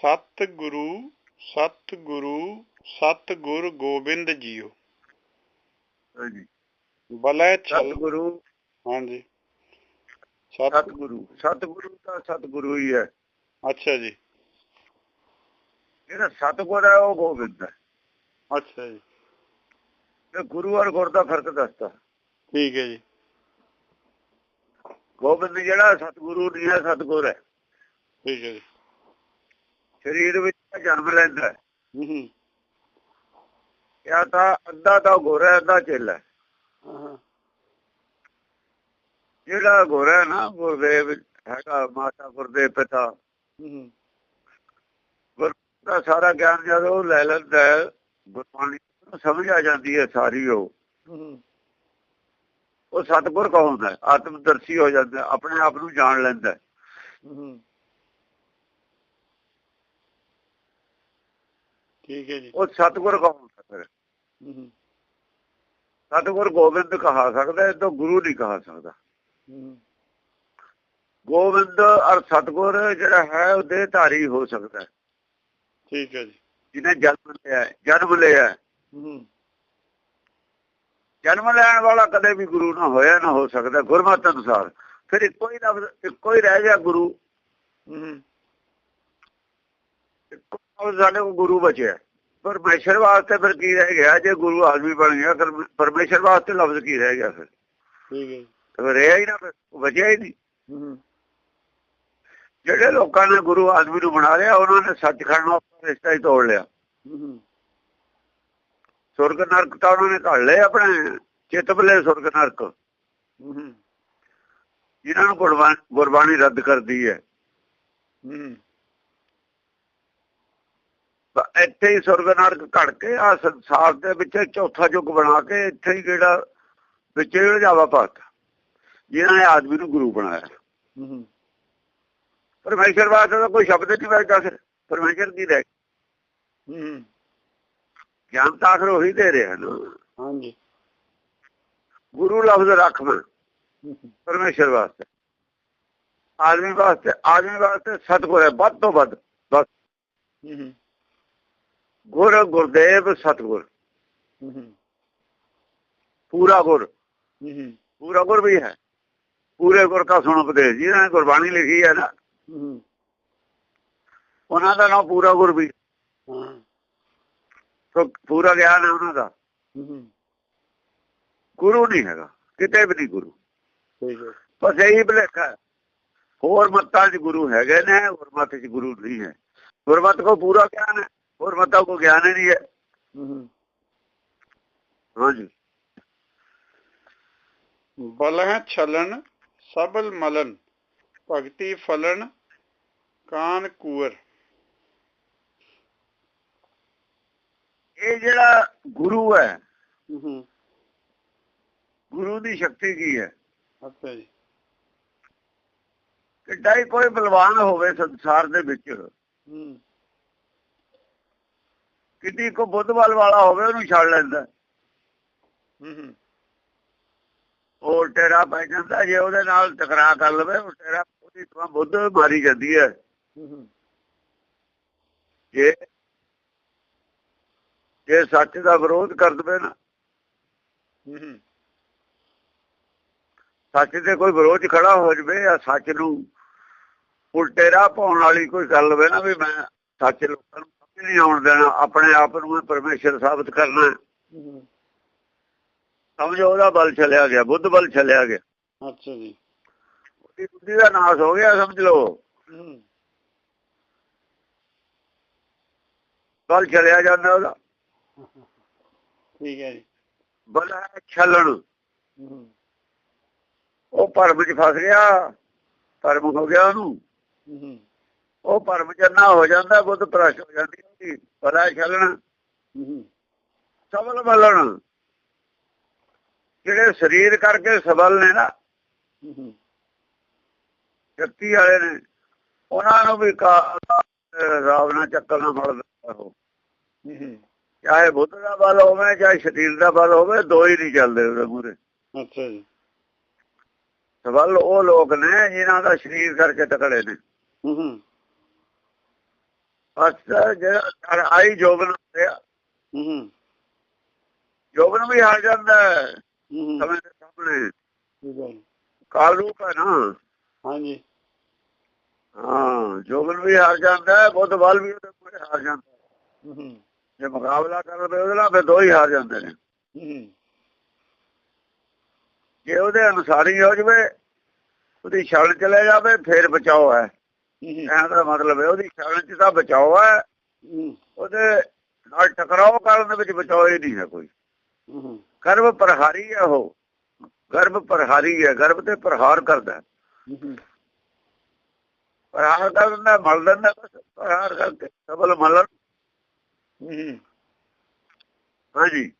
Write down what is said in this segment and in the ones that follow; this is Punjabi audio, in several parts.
ਸਤ ਗੁਰੂ ਸਤ ਗੁਰੂ ਸਤ ਗੁਰ ਗੋਬਿੰਦ ਜੀਓ। ਹਾਂਜੀ। ਬਲੈ ਛਲ ਸਤਿਗੁਰੂ। ਹਾਂਜੀ। ਸਤ ਸਤਿਗੁਰੂ। ਸਤਿਗੁਰੂ ਤਾਂ ਸਤਿਗੁਰੂ ਹੀ ਹੈ। ਅੱਛਾ ਜੀ। ਜਿਹੜਾ ਸਤਿਗੁਰ ਹੈ ਉਹ ਗੋਬਿੰਦ ਹੈ। ਅੱਛਾ ਜੀ। ਤੇ ਗੁਰੂ ਔਰ ਗੁਰ ਦਾ ਫ਼ਰਕ ਦੱਸਦਾ ਠੀਕ ਹੈ ਜੀ। ਗੋਬਿੰਦ ਜਿਹੜਾ ਸਤਿਗੁਰੂ ਨਹੀਂ ਹੈ ਸਤਿਗੁਰ ਹੈ। ਠੀਕ ਹੈ ਜੀ। ਸਰੀਰ ਵਿੱਚ ਜਨਮ ਲੈਂਦਾ ਹੈ। ਹੂੰ ਹੂੰ ਜਾਂ ਤਾਂ ਅੱਧਾ ਤਾਂ ਗੁਰ ਅੱਧਾ ਚੇਲਾ ਜਿਹੜਾ ਗੁਰ ਨਾ ਗੁਰਦੇਵ ਹੈਗਾ ਮਾਤਾ ਗੁਰਦੇਵ ਪਿਤਾ। ਹੂੰ ਦਾ ਸਾਰਾ ਗਿਆਨ ਜਦੋਂ ਉਹ ਲੈ ਲੈਂਦਾ ਹੈ ਗੁਰਬਾਣੀ ਨੂੰ ਸਮਝ ਆ ਜਾਂਦੀ ਹੈ ਸਾਰੀ ਉਹ। ਉਹ ਸਤਿਗੁਰ ਕਹਾਉਂਦਾ ਆਤਮਦਰਸ਼ੀ ਹੋ ਜਾਂਦਾ ਆਪਣੇ ਆਪ ਨੂੰ ਜਾਣ ਲੈਂਦਾ ਹੈ। ਹੂੰ ਠੀਕ ਹੈ ਜੀ। ਉਹ ਸਤਿਗੁਰ ਕਹਾਉਂਦਾ ਫਿਰ? ਸਤਿਗੁਰ ਗੋਬਿੰਦ ਕਹਾ ਸਕਦਾ ਹੈ ਤਾਂ ਗੁਰੂ ਨਹੀਂ ਕਹਾ ਸਕਦਾ। ਗੋਬਿੰਦ ਔਰ ਸਤਿਗੁਰ ਜਿਹੜਾ ਹੈ ਉਹ ਦੇਹਧਾਰੀ ਹੋ ਸਕਦਾ। ਠੀਕ ਹੈ ਜੀ। ਜਿਹਨੇ ਜਨਮ ਲਿਆ ਜਨਮ ਲਿਆ ਜਨਮ ਲੈਣ ਵਾਲਾ ਕਦੇ ਵੀ ਗੁਰੂ ਨਾ ਹੋਇਆ ਨਾ ਹੋ ਸਕਦਾ ਗੁਰਮਤਿ ਅਨੁਸਾਰ। ਫਿਰ ਇੱਕੋ ਹੀ ਲਫ਼ਜ਼ ਇੱਕੋ ਹੀ ਰਹਿ ਗਿਆ ਗੁਰੂ। ਹੂੰ। ਇੱਕੋ ਲਫ਼ਜ਼ ਸਾਡੇ ਕੋਲ ਗੁਰੂ ਬਚਿਆ ਪਰਮੇਸ਼ਰ ਵਾਸਤੇ ਫਿਰ ਕੀ ਰਹਿ ਗਿਆ? ਜੇ ਗੁਰੂ ਆਦਮੀ ਬਣ ਗਿਆ ਫਿਰ ਪਰਮੇਸ਼ਰ ਵਾਸਤੇ ਲਫ਼ਜ਼ ਕੀ ਰਹਿ ਗਿਆ ਫਿਰ? ਠੀਕ ਹੈ ਰਿਹਾ ਹੀ ਨਾ ਬਚਿਆ ਹੀ ਨਹੀਂ। ਜਿਹੜੇ ਲੋਕਾਂ ਨੇ ਗੁਰੂ ਆਦਮੀ ਨੂੰ ਬਣਾ ਲਿਆ ਉਹਨਾਂ ਨੇ ਸੱਚਖੰਡ ਨਾਲ ਰਿਸ਼ਤਾ ਹੀ ਤੋੜ ਲਿਆ। ਸੁਰਗ ਨਰਕ ਤਾਂ ਉਹਨਾਂ ਨੇ ਘੜ ਲਏ ਆਪਣੇ ਚਿੱਤ ਬਲੇ ਸੁਰਗ ਨਰਕ। ਜਿਨ੍ਹਾਂ ਨੂੰ ਗੁਰਬਾਣੀ ਰੱਦ ਕਰਦੀ ਹੈ। ਇੱਥੇ ਹੀ ਸੁਰਗ ਨਰਕ ਘੜ ਕੇ ਆ ਸੰਸਾਰ ਦੇ ਵਿੱਚ ਚੌਥਾ ਯੁੱਗ ਬਣਾ ਕੇ ਇੱਥੇ ਹੀ ਜਿਹੜਾ ਵਿੱਚ ਜਾਵਾ ਪਾਤਾ ਜਿਨ੍ਹਾਂ ਨੇ ਆਦਮੀ ਨੂੰ ਗੁਰੂ ਬਣਾਇਆ। ਪਰਮੇਸ਼ਰ ਵਾਸਤੇ ਤਾਂ ਕੋਈ ਸ਼ਬਦ ਨਹੀਂ ਵਰਦਾ ਫਿਰ ਪਰਮੇਸ਼ਰ ਕੀ ਰਹਿ ਹੂੰ ਗਿਆਨ ਤਾਂ ਆਖਰ ਉਹੀ ਦੇ ਰਿਹਾ ਨਾ। ਹਾਂਜੀ। ਗੁਰੂ ਲਫ਼ਜ਼ ਰੱਖ ਮੈਂ ਹੂੰ। ਪਰਮੇਸ਼ਰ ਵਾਸਤੇ। ਆਦਮੀ ਵਾਸਤੇ ਆਦਮੀ ਵਾਸਤੇ ਸਤਿਗੁਰ ਹੈ ਵੱਧ ਤੋਂ ਵੱਧ ਬਸ। ਹੂੰ। ਗੁਰ ਗੁਰਦੇਵ ਸਤਿਗੁਰ। ਪੂਰਾ ਗੁਰ। ਪੂਰਾ ਗੁਰ ਵੀ ਹੈ। ਪੂਰੇ ਗੁਰ ਕਾ ਸੁਣ ਉਪਦੇਸ਼ ਜਿਹਨਾਂ ਨੇ ਗੁਰਬਾਣੀ ਲਿਖੀ ਹੈ ਨਾ। ਉਹਨਾਂ ਦਾ ਨਾਮ ਪੂਰਾ ਗੁਰ ਵੀ। ਪੂਰਾ ਗਿਆਨ ਹੈ ਉਹਨਾਂ ਦਾ। ਗੁਰੂ ਨਹੀਂ ਹੈਗਾ। ਕਿਤੇ ਵੀ ਨਹੀਂ ਗੁਰੂ। ਬਸ ਇਹੀ ਭਲੇਖਾ ਹੈ। ਹੋਰ ਮੱਤਾਂ 'ਚ ਗੁਰੂ ਹੈਗੇ ਨੇ ਹੋਰ ਮੱਤ 'ਚ ਗੁਰੂ ਨਹੀਂ ਹੈ। ਗੁਰਮਤ ਕੋ ਪੂਰਾ ਗਿਆਨ ਹੈ। ਹੋਰ ਮੱਤਾਂ ਕੋ ਗਿਆਨ ਹੀ ਨਹੀਂ ਹੈ। ਹੂੰ ਹਾਂਜੀ। ਬਲਹ ਛਲਨ ਸਬਲ ਮਲਨ ਭਗਤੀ ਫਲਨ ਕਾਨ ਕੂਰ। ਇਹ ਜਿਹੜਾ ਗੁਰੂ ਹੈ ਹੂੰ ਗੁਰੂ ਦੀ ਸ਼ਕਤੀ ਕੀ ਹੈ? ਅੱਛਾ ਜੀ। ਕਿੱਡਾ ਹੀ ਕੋਈ ਬਲਵਾਨ ਹੋਵੇ ਸੰਸਾਰ ਦੇ ਵਿੱਚ। ਹੂੰ। ਕਿੱਡੀ ਕੋ ਬੁੱਧਵਾਲ ਵਾਲਾ ਹੋਵੇ ਉਹਨੂੰ ਛੱਡ ਲੈਂਦਾ। ਹੂੰ ਉਹ ਟੇਰਾ ਪੈ ਜਾਂਦਾ ਜੇ ਉਹਦੇ ਨਾਲ ਟਕਰਾਅ ਕਰ ਲਵੇ ਉਹ ਟੇਰਾ ਉਹਦੀ ਤਾਂ ਬੁੱਧ ਮਾਰੀ ਜਾਂਦੀ ਹੈ। ਜੇ ਜੇ ਸੱਚ ਦਾ ਵਿਰੋਧ ਕਰ ਦਵੇ ਨਾ ਸੱਚ ਦੇ ਕੋਈ ਵਿਰੋਧ ਖੜਾ ਹੋ ਜਵੇ ਜਾਂ ਸੱਚ ਨੂੰ ਉਲਟੇ ਰਾਹ ਪਾਉਣ ਵਾਲੀ ਕੋਈ ਗੱਲ ਲਵੇ ਨਾ ਵੀ ਮੈਂ ਸੱਚ ਲੋਕਾਂ ਨੂੰ ਨਹੀਂ ਆਉਣ ਦੇਣਾ ਆਪਣੇ ਆਪ ਨੂੰ ਪਰਮੇਸ਼ਰ ਸਾਬਤ ਕਰਨਾ ਸਮਝੋ ਉਹਦਾ ਬਲ ਚਲਿਆ ਗਿਆ ਬੁੱਧ ਬਲ ਚਲਿਆ ਗਿਆ। ਅੱਛਾ ਜੀ। ਬੁੱਧੀ ਦਾ ਨਾਸ ਹੋ ਗਿਆ ਸਮਝ ਲਓ। ਬਲ ਚਲਿਆ ਜਾਂਦਾ ਉਹਦਾ। ਠੀਕ ਹੈ ਜੀ। ਬਲ ਹੈ ਛਲਣ। ਉਹ ਭਰਮ 'ਚ ਫਸ ਗਿਆ ਭਰਮ ਹੋ ਗਿਆ ਉਹਨੂੰ। ਹੂੰ। ਉਹ ਭਰਮ ਜਨਾ ਹੋ ਜਾਂਦਾ ਬੁੱਧ ਪ੍ਰਸ਼ਟ ਹੋ ਜਾਂਦੀ ਉਹਦੀ ਬਲਾ ਛਲਣ। ਹੂੰ। ਸਬਲ ਬਲਣ ਜਿਹੜੇ ਸਰੀਰ ਕਰਕੇ ਸਬਲ ਨੇ ਨਾ ਹੂੰ। ਸ਼ਕਤੀ ਵਾਲੇ ਨੇ ਉਹਨਾਂ ਨੂੰ ਵੀ ਕਾ- ਰਾਵ ਨਾਲ ਚੱਕਰ ਨਾ ਫੜਦਾ ਉਹ। ਹੂੰ। ਚਾਹੇ ਬੁੱਧ ਦਾ ਬਲ ਹੋਵੇ ਚਾਹੇ ਸਰੀਰ ਦਾ ਬਲ ਹੋਵੇ ਦੋ ਹੀ ਨਹੀਂ ਚੱਲਦੇ ਉਹਦੇ ਮੂਰੇ ਅੱਛਾ ਜੀ। ਸਬਲ ਉਹ ਲੋਕ ਨੇ ਜਿਨ੍ਹਾਂ ਦਾ ਸਰੀਰ ਕਰਕੇ ਤਕੜੇ ਨੇ। ਹੂੰ। ਬਸ ਜਿਹੜਾ ਆਈ ਜੋਬਨ ਹੋਇਆ ਹੂੰ ਜੋਬਨ ਵੀ ਹਾਰ ਜਾਂਦਾ ਸਮੇਂ ਦੇ ਸਾਹਮਣੇ। ਕਾਲ ਰੂਪ ਹੈ ਨਾ। ਹਾਂਜੀ। ਹਾਂ ਜੋਬਨ ਵੀ ਹਾਰ ਜਾਂਦਾ ਬੁੱਧ ਬਲ ਵੀ ਉਹਦੇ ਕੋਲ ਹਾਰ ਜਾਂਦਾ ਹੂੰ। ਜੇ ਮੁਕਾਬਲਾ ਕਰਦੇ ਉਹਦੇ ਨਾਲ ਫਿਰ ਦੋ ਹੀ ਹਾਰ ਜਾਂਦੇ ਨੇ। ਹੂੰ ਜੇ ਉਹਦੇ ਅਨੁਸਾਰੀ ਹੋ ਜਵੇ ਉਹਦੀ ਛਲ ਚਲੇ ਜਾਵੇ ਫਿਰ ਬਚਾਓ ਹੈ। ਹੂੰ। ਕਹਿਣ ਦਾ ਮਤਲਬ ਹੈ ਉਹਦੀ ਛਲ ਚ ਤਾਂ ਬਚਾਓ ਹੈ। ਉਹਦੇ ਨਾਲ ਟਕਰਾਓ ਕਰਨ ਦੇ ਵਿੱਚ ਬਚਾਓ ਹੀ ਨਹੀਂ ਹੈ ਕੋਈ। ਗਰਭ ਪ੍ਰਹਾਰੀ ਹੈ ਉਹ। ਗਰਭ ਪ੍ਰਹਾਰੀ ਹੈ ਗਰਭ ਤੇ ਪ੍ਰਹਾਰ ਕਰਦਾ ਪ੍ਰਹਾਰ ਕਰ ਦਿੰਦਾ ਮਲ ਦਿੰਦਾ ਬਸ ਪ੍ਰਹਾਰ ਕਰਕੇ ਸਬਲ ਮਲਣ। ਹੂੰ। ਹਾਂਜੀ।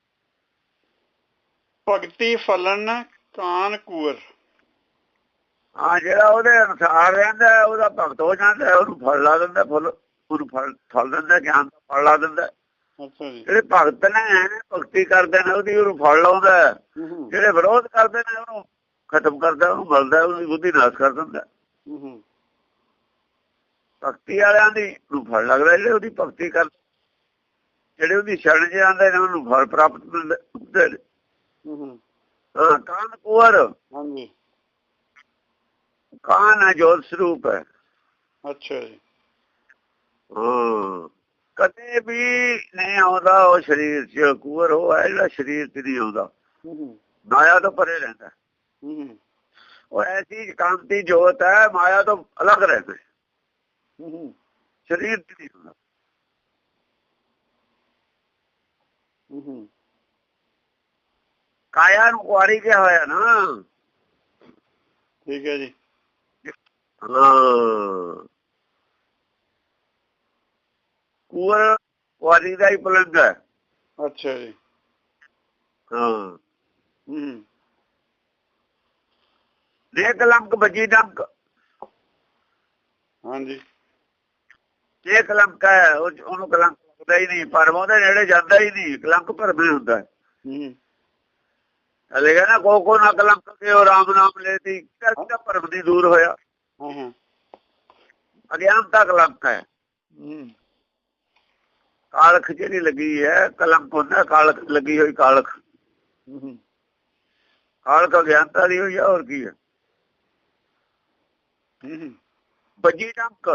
ਭਗਤੀ ਫਲਨ ਕਾਨ ਕੂਰ। ਹਾਂ ਜਿਹੜਾ ਉਹਦੇ ਅਨੁਸਾਰ ਰਹਿੰਦਾ ਉਹਦਾ ਭਗਤ ਹੋ ਜਾਂਦਾ ਉਹਨੂੰ ਫਲ ਲਾ ਦਿੰਦਾ ਫੁੱਲ ਉਹਨੂੰ ਫਲ ਫਲ ਦਿੰਦਾ ਗਿਆਨ ਦਾ ਫਲ ਲਾ ਦਿੰਦਾ। ਜਿਹੜੇ ਭਗਤ ਨੇ ਭਗਤੀ ਕਰਦੇ ਨੇ ਉਹਦੀ ਉਹਨੂੰ ਫਲ ਲਾਉਂਦਾ ਜਿਹੜੇ ਵਿਰੋਧ ਕਰਦੇ ਨੇ ਉਹਨੂੰ ਖਤਮ ਕਰਦਾ ਉਹਨੂੰ ਮਲਦਾ ਉਹਦੀ ਬੁੱਧੀ ਨਾਸ਼ ਕਰ ਦਿੰਦਾ। ਭਗਤੀ ਵਾਲਿਆਂ ਦੀ ਨੂੰ ਫਲ ਲੱਗਦਾ ਜਿਹੜੇ ਉਹਦੀ ਭਗਤੀ ਕਰ ਜਿਹੜੇ ਉਹਦੀ ਸ਼ਰਨ ਆਉਂਦੇ ਨੇ ਉਹਨੂੰ ਫਲ ਪ੍ਰਾਪਤ ਹੁੰਦੇ। ਹੂੰ ਕਾਨ ਕੁਵਰ ਹਾਂਜੀ। ਕਾਨ ਹੈ ਜੋਤ ਸਰੂਪ ਹੈ? ਅੱਛਾ ਜੀ। ਹਾਂ। ਕਦੇ ਵੀ ਨਹੀਂ ਆਉਂਦਾ ਉਹ ਸਰੀਰ ਚ ਕੁਵਰ ਉਹ ਹੈ ਜਿਹੜਾ ਸਰੀਰ ਚ ਨਹੀਂ ਆਉਂਦਾ। ਹੂੰ ਹੂੰ। ਮਾਇਆ ਤੋਂ ਪਰੇ ਰਹਿੰਦਾ। ਹੂੰ ਹੂੰ। ਉਹ ਐਸੀ ਕਾਂਤੀ ਜੋਤ ਹੈ ਮਾਇਆ ਤੋਂ ਅਲੱਗ ਰਹਿੰਦਾ। ਹੂੰ ਹੂੰ। ਸਰੀਰ ਚ ਨਹੀਂ ਹੂੰ ਹੂੰ। ਕਾਇਆ ਨੂੰ ਕੁਆਰੀ ਕਿਹਾ ਹੋਇਆ ਨਾ। ਠੀਕ ਹੈ ਜੀ। ਹਾਂ। ਕੁਵਰ ਕੁਆਰੀ ਦਾ ਹੀ ਪਲੰਗ ਹੈ। ਅੱਛਾ ਜੀ। ਹਾਂ। ਹੂੰ। ਦੇ ਕਲੰਕ ਬਜੀ ਡੰਕ ਹਾਂਜੀ। ਇਹ ਕਲੰਕ ਹੈ ਉਹਨੂੰ ਕਲੰਕ ਲੱਗਦਾ ਹੀ ਨਹੀਂ ਪਰ ਉਹਦੇ ਨੇੜੇ ਜਾਂਦਾ ਹੀ ਨਹੀਂ ਕਲੰਕ ਭਰਮੇ ਹੁੰਦਾ ਹੈ। ਹੂੰ। ਹਲੇ ਕਹਿੰਦਾ ਕੋ ਕੋ ਨਾ ਕਲੰਕ ਕੇ ਉਹ ਰਾਮ ਨਾਮ ਲੈਤੀ ਕਿਹਦਾ ਭਰਮ ਦੀ ਦੂਰ ਹੋਇਆ। ਅਗਿਆਨਤਾ ਕਲੰਕ ਹੈ। ਹੂੰ। ਕਾਲਖ ਜਿਹੜੀ ਲੱਗੀ ਹੈ ਕਲੰਕ ਹੁੰਦਾ ਕਾਲਖ ਲੱਗੀ ਹੋਈ ਕਾਲਖ। ਕਾਲਖ ਅਗਿਆਨਤਾ ਦੀ ਹੋਈ ਹੈ ਹੋਰ ਕੀ ਹੈ? ਬੱਜੀ ਡੰਕ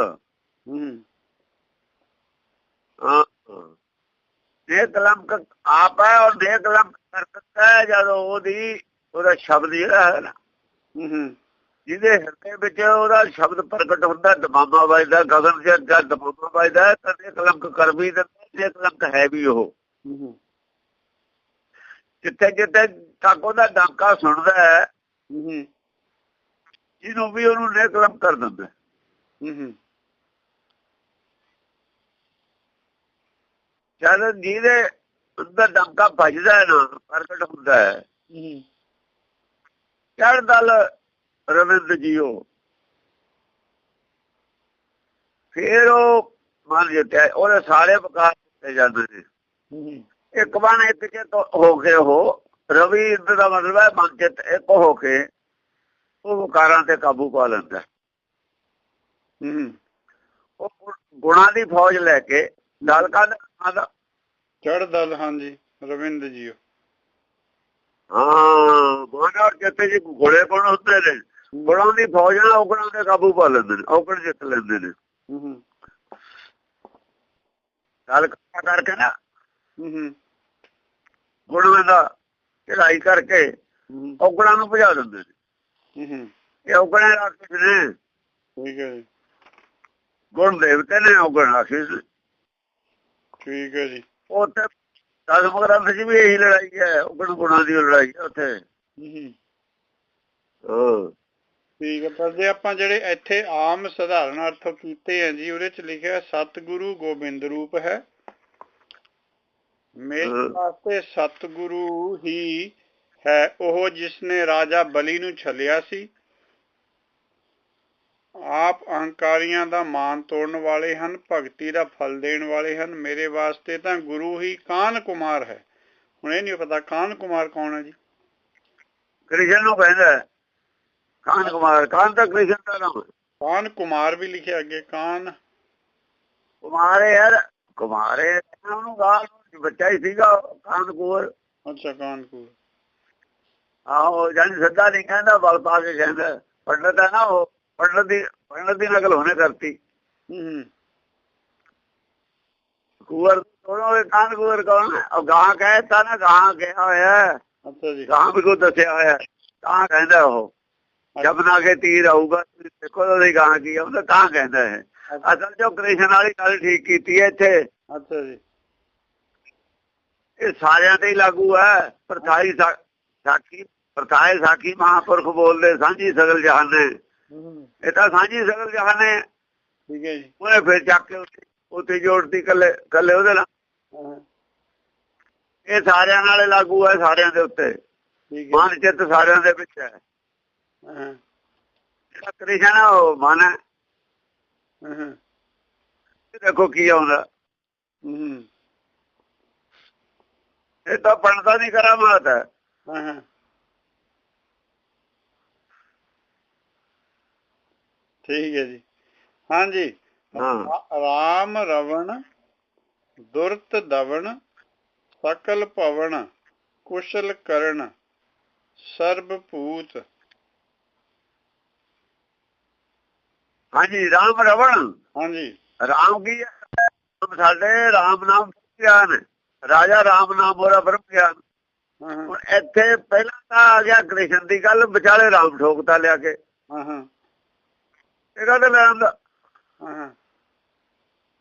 ਇਹ ਕਲੰਕ ਆਪ ਹੈ ਔਰ ਦੇ ਕਲੰਕ ਕਰਕਤ ਹੈ ਜਦੋਂ ਉਹਦੀ ਉਹਦਾ ਸ਼ਬਦ ਜਿਹੜਾ ਹੈ ਨਾ। ਹੂੰ ਹੂੰ। ਜਿਹਦੇ ਹਿਰਦੇ ਵਿੱਚ ਉਹਦਾ ਸ਼ਬਦ ਪ੍ਰਗਟ ਹੁੰਦਾ ਦਮਾਮਾ ਵੱਜਦਾ ਗਗਨ ਚ ਜਦ ਦਮਾਮਾ ਵੱਜਦਾ ਤਾਂ ਇਹ ਕਲੰਕ ਕਰ ਵੀ ਦਿੰਦਾ ਇਹ ਕਲੰਕ ਹੈ ਵੀ ਉਹ। ਜਿੱਥੇ ਜਿੱਥੇ ਤੱਕ ਉਹਦਾ ਡਾਕਾ ਸੁਣਦਾ ਹੈ ਜਿਹਨੂੰ ਵੀ ਉਹਨੂੰ ਨੇ ਕਲੰਕ ਕਰ ਦਿੰਦਾ। ਜਦ ਜਿਹਦੇ ਅੰਦਰ ਡਾਕਾ ਵੱਜਦਾ ਹੈ ਨਾ ਪ੍ਰਗਟ ਹੁੰਦਾ ਹੈ ਹੂੰ ਚੜ ਦਲ ਰਵਿੰਦ ਜੀਓ। ਫਿਰ ਉਹ ਮਨ ਜਿੱਤਿਆ ਉਹਦੇ ਸਾਰੇ ਵਿਕਾਰ ਕੀਤੇ ਜਾਂਦੇ ਨੇ। ਇੱਕ ਬਣ ਇੱਕ ਚ ਹੋ ਕੇ ਉਹ ਰਵੀ ਦਾ ਮਤਲਬ ਹੈ ਮਨ ਚਿੱਤ ਇੱਕ ਹੋ ਕੇ ਉਹ ਵਿਕਾਰਾਂ ਤੇ ਕਾਬੂ ਪਾ ਲੈਂਦਾ। ਉਹ ਗੁਣਾਂ ਦੀ ਫੌਜ ਲੈ ਕੇ ਦਲ ਦਾ ਚੜ ਦਲ ਹਾਂਜੀ ਰਵਿੰਦ ਜੀਓ। ਹਾਂ ਮਨ ਔਰ ਚਿੱਤ ਜੀ ਘੋੜੇ ਗੁਣ ਹੁੰਦੇ ਨੇ। ਗੁਣਾਂ ਦੀ ਫੌਜ ਨਾਲ ਔਗਣਾਂ ਤੇ ਕਾਬੂ ਪਾ ਲੈਂਦੇ ਨੇ ਔਗਣ ਜਿੱਤ ਲੈਂਦੇ ਨੇ। ਹੂੰ ਹੂੰ। ਦਲ ਕਾ ਕਰਕੇ ਨਾ ਹੂੰ ਹੂੰ। ਗੁਣਾਂ ਦਾ ਚੜਾਈ ਕਰਕੇ ਔਗਣਾਂ ਨੂੰ ਭਜਾ ਦਿੰਦੇ ਨੇ। ਹੂੰ ਇਹ ਔਗਣਾਂ ਰਾਖਸ਼ ਨੇ। ਠੀਕ ਹੈ ਜੀ। ਗੁਣ ਦੇਵਤੇ ਨੇ ਔਗਣ ਰਾਖਸ਼ ਠੀਕ ਹੈ ਜੀ। ਉੱਥੇ ਦਸਮ ਗ੍ਰੰਥ 'ਚ ਵੀ ਇਹੀ ਲੜਾਈ ਹੈ ਉਗਣ ਗੁਣਾਂ ਦੀ ਲੜਾਈ ਹੈ ਉੱਥੇ। ਹੂੰ ਹੂੰ। ਹਾਂ। ਠੀਕ ਹੈ ਪਰ ਜੇ ਆਪਾਂ ਜਿਹੜੇ ਇੱਥੇ ਆਮ ਸਧਾਰਨ ਅਰਥ ਕੀਤੇ ਆ ਜੀ ਉਹਦੇ ਚ ਲਿਖਿਆ ਸਤਿਗੁਰੂ ਗੋਬਿੰਦ ਰੂਪ ਹੈ। ਮੇਰੇ। ਵਾਸਤੇ ਸਤਿਗੁਰੂ ਹੀ ਹੈ ਉਹ ਜਿਸ ਨੇ ਰਾਜਾ ਬਲੀ ਨੂੰ ਛਲਿਆ ਸੀ। ਆਪ ਅਹੰਕਾਰੀਆਂ ਦਾ ਮਾਨ ਤੋੜਨ ਵਾਲੇ ਹਨ ਭਗਤੀ ਦਾ ਫਲ ਦੇਣ ਵਾਲੇ ਹਨ। ਮੇਰੇ ਵਾਸਤੇ ਤਾਂ ਗੁਰੂ ਹੀ ਕਾਨ ਕੁਮਾਰ ਹੈ। ਹੁਣ ਇਹ ਨਹੀਂ ਪਤਾ ਕਾਨ ਕੁਮਾਰ ਕੌਣ ਹੈ ਜੀ। ਕ੍ਰਿਸ਼ਨ ਨੂੰ ਕਹਿੰਦਾ ਕਾਨ ਕੁਮਾਰ ਕਾਨ ਤਾਂ ਕ੍ਰਿਸ਼ਨ ਦਾ ਨਾਮ ਹੈ ਕਾਨ ਕੁਮਾਰ ਵੀ ਲਿਖਿਆ ਅੱਗੇ ਕਾਨ। ਕੁਮਾਰੇ ਯਾਰ ਕੁਮਾਰੇ ਉਹਨੂੰ ਗਾਲ ਬੱਚਾ ਹੀ ਸੀਗਾ ਕਾਨਕੂਰ ਅੱਛਾ ਕਾਨਪੁਰ ਆਹੋ ਜਾਨੀ ਸੱਦਾ ਨਹੀਂ ਕਹਿੰਦਾ ਬਲ ਪਾ ਕੇ ਕਹਿੰਦਾ। ਪੰਡਤ ਹੈ ਨਾ ਉਹ ਪੰਡਤ ਦੀ ਪੰਡਤ ਦੀ ਨਕਲ ਉਹਨੇ ਕਰਤੀ। ਹੂੰ ਕੁਵਰ ਦੋਨੋਂ ਇਹ ਕਾਨਕੂਰ ਕੌਣ ਹੈ? ਉਹ ਗਾਂ ਕਹਿਤਾ ਨਾ ਗਾਂ ਕਿਹਾ ਹੋਇਆ। ਅੱਛਾ ਜੀ। ਗਾਂ ਵੀ ਕੋ ਦੱਸਿਆ ਹੋਇਆ। ਤਾਂ ਕਹਿੰਦਾ ਉਹ। ਜਬਨਾ ਕੇ ਤੀਰ ਆਊਗਾ ਦੇਖੋ ਉਹਦੀ ਗਾਂ ਕੀ ਆ ਉਹ ਤਾਂ ਕਹਿੰਦਾ ਹੈ। ਅਸਲ ਜੋ ਕ੍ਰਿਸ਼ਨ ਵਾਲੀ ਗੱਲ ਠੀਕ ਕੀਤੀ ਹੈ ਇੱਥੇ। ਅੱਛਾ ਜੀ। ਇਹ ਸਾਰਿਆਂ ਤੇ ਹੀ ਲਾਗੂ ਹੈ ਪ੍ਰਥਾਈ ਸਾਖੀ ਪ੍ਰਥਾਏ ਸਾਖੀ ਮਹਾਪੁਰਖ ਬੋਲਦੇ ਸਾਂਝੀ ਸਗਲ ਜਹਾਨ। ਨੇ ਇਹ ਤਾਂ ਸਾਂਝੀ ਸਗਲ ਜਹਾਨ। ਨੇ ਠੀਕ ਹੈ ਜੀ। ਉਹਨੇ ਫਿਰ ਚੱਕ ਕੇ ਉੱਥੇ ਉੱਥੇ ਜੋੜਤੀ ਕੱਲੇ ਕੱਲੇ ਉਹਦੇ ਨਾਲ। ਇਹ ਸਾਰਿਆਂ ਨਾਲ ਲਾਗੂ ਹੈ ਸਾਰਿਆਂ ਦੇ ਉੱਤੇ। ਠੀਕ ਹੈ। ਮਨ ਚਿੱਤ ਸਾਰਿਆਂ ਦੇ ਵਿੱਚ ਹਾਂ। ਜਿਹੜਾ ਕ੍ਰਿਸ਼ਨ ਹੈ ਉਹ ਮਨ ਹੈ। ਹਾਂ ਇਹ ਦੇਖੋ ਕੀ ਆਉਂਦਾ। ਇਹ ਤਾਂ ਬਣਦਾ ਨਹੀਂ ਕਰਾਮਾਤ ਹੈ। ਠੀਕ ਹੈ ਜੀ। ਹਾਂਜੀ। ਹਾਂ। ਰਾਮ ਰਵਣ ਦੁਰਤ ਦਵਣ ਸਕਲ ਭਵਨ ਕੁਸ਼ਲ ਕਰਨ ਸਰਬ ਭੂਤ। ਹਾਂਜੀ ਰਾਮ ਰਵਣ ਹਾਂਜੀ। ਰਾਮ ਕੀ ਸਾਡੇ ਰਾਮ ਨਾਮ ਗਿਆਨ। ਰਾਜਾ ਰਾਮ ਨਾਮ ਹੋਰਾ ਬ੍ਰਹਮ ਗਿਆਨ ਹੁਣ ਇੱਥੇ ਪਹਿਲਾਂ ਤਾਂ ਆ ਗਿਆ ਕ੍ਰਿਸ਼ਨ ਦੀ ਗੱਲ ਵਿਚਾਲੇ ਰਾਮ ਠੋਕਤਾ ਲਿਆ ਕੇ। ਹਾਂ ਹਾਂ। ਇਹ ਗੱਲ ਹਾਂ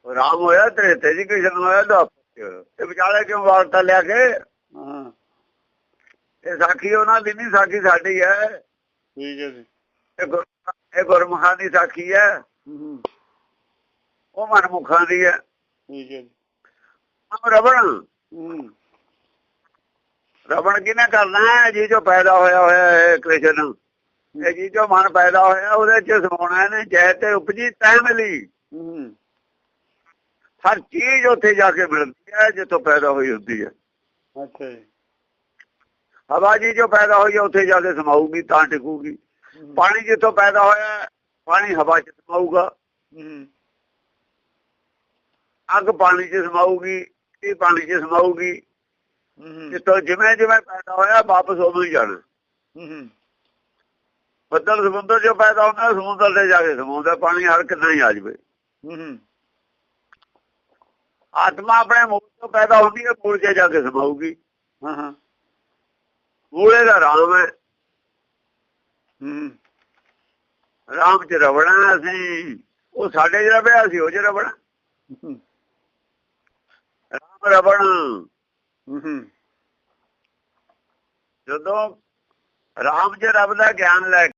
ਰਾਮ ਹੋਇਆ ਤੇਰੇ ਤੇ ਜੀ ਕ੍ਰਿਸ਼ਨ ਹੋਇਆ ਦਾ ਇਹ ਵਿਚਾਲੇ ਕਿਉਂ ਵਾਰਤਾ ਲਿਆ ਕੇ? ਹਾਂ ਇਹ ਸਾਖੀ ਉਹਨਾਂ ਦੀ ਨਹੀਂ ਸਾਖੀ ਸਾਡੀ ਹੈ। ਠੀਕ ਹੈ ਜੀ। ਇਹ ਗੁਰ ਇਹ ਗੁਰਮੁਖਾਂ ਦੀ ਸਾਖੀ ਹੈ। ਉਹ ਮਨਮੁਖਾਂ ਦੀ ਹੈ। ਠੀਕ ਹੈ ਜੀ। ਆਮ ਰਵਣ। ਰਵਣ ਕਿਨੇ ਕਰਨਾ ਹੈ? ਜੀ ਜੋ ਪੈਦਾ ਹੋਇਆ ਹੋਇਆ ਹੈ ਕ੍ਰਿਸ਼ਨ। ਇਹ ਜੀ ਜੋ ਮਨ ਪੈਦਾ ਹੋਇਆ ਉਹਦੇ ਚ ਸਮਾਉਣਾ ਨੇ ਜੈ ਤੇ ਉਪਜੀ ਤੈ ਮਿਲੀ। ਹਰ ਚੀਜ਼ ਉੱਥੇ ਜਾ ਕੇ ਮਿਲਦੀ ਹੈ ਜਿੱਥੋਂ ਪੈਦਾ ਹੋਈ ਹੁੰਦੀ ਹੈ। ਅੱਛਾ ਜੀ। ਹਵਾ ਜੀ ਜੋ ਪੈਦਾ ਹੋਈ ਉੱਥੇ ਜਾ ਕੇ ਸਮਾਊਗੀ ਤਾਂ ਟਿਕੂਗੀ। ਪਾਣੀ ਜਿੱਥੋਂ ਪੈਦਾ ਹੋਇਆ ਪਾਣੀ ਹਵਾ ਚ ਸਮਾਊਗਾ। ਅੱਗ ਪਾਣੀ ਚ ਸਮਾਊਗੀ ਇਹ ਪਾਣੀ ਚ ਸਮਾਊਗੀ ਜਿੱਥੋਂ ਜਿਵੇਂ ਜਿਵੇਂ ਪੈਦਾ ਹੋਇਆ ਵਾਪਸ ਉਦੋਂ ਹੀ ਜਾਣਾ। ਬੱਦਲ ਸਮੁੰਦਰ ਜੋ ਪੈਦਾ ਹੁੰਦਾ ਸਮੁੰਦਰ ਤੇ ਜਾ ਕੇ ਸਮਾਉਂਦਾ ਪਾਣੀ ਹਰ ਕਿੰਨਾ ਹੀ ਆ ਜਾਵੇ। ਆਤਮਾ ਆਪਣੇ ਮੂਲ ਤੋਂ ਪੈਦਾ ਹੁੰਦੀ ਹੈ ਮੂਲ 'ਚ ਜਾ ਕੇ ਸਮਾਊਗੀ। ਹਾਂ ਹਾਂ। ਮੂਲੇ ਦਾ ਰਾਮ ਹੂੰ। ਰਾਮ ਚ ਰਵਣਾ ਸੀ ਉਹ ਸਾਡੇ ਜਿਹੜਾ ਵਿਆਹ ਸੀ ਉਹ ਰਵਣਾ। ਹੂੰ। ਰਾਮ ਰਵਣ। ਜਦੋਂ ਰਾਮ ਚ ਰੱਬ ਦਾ ਗਿਆਨ ਲੈ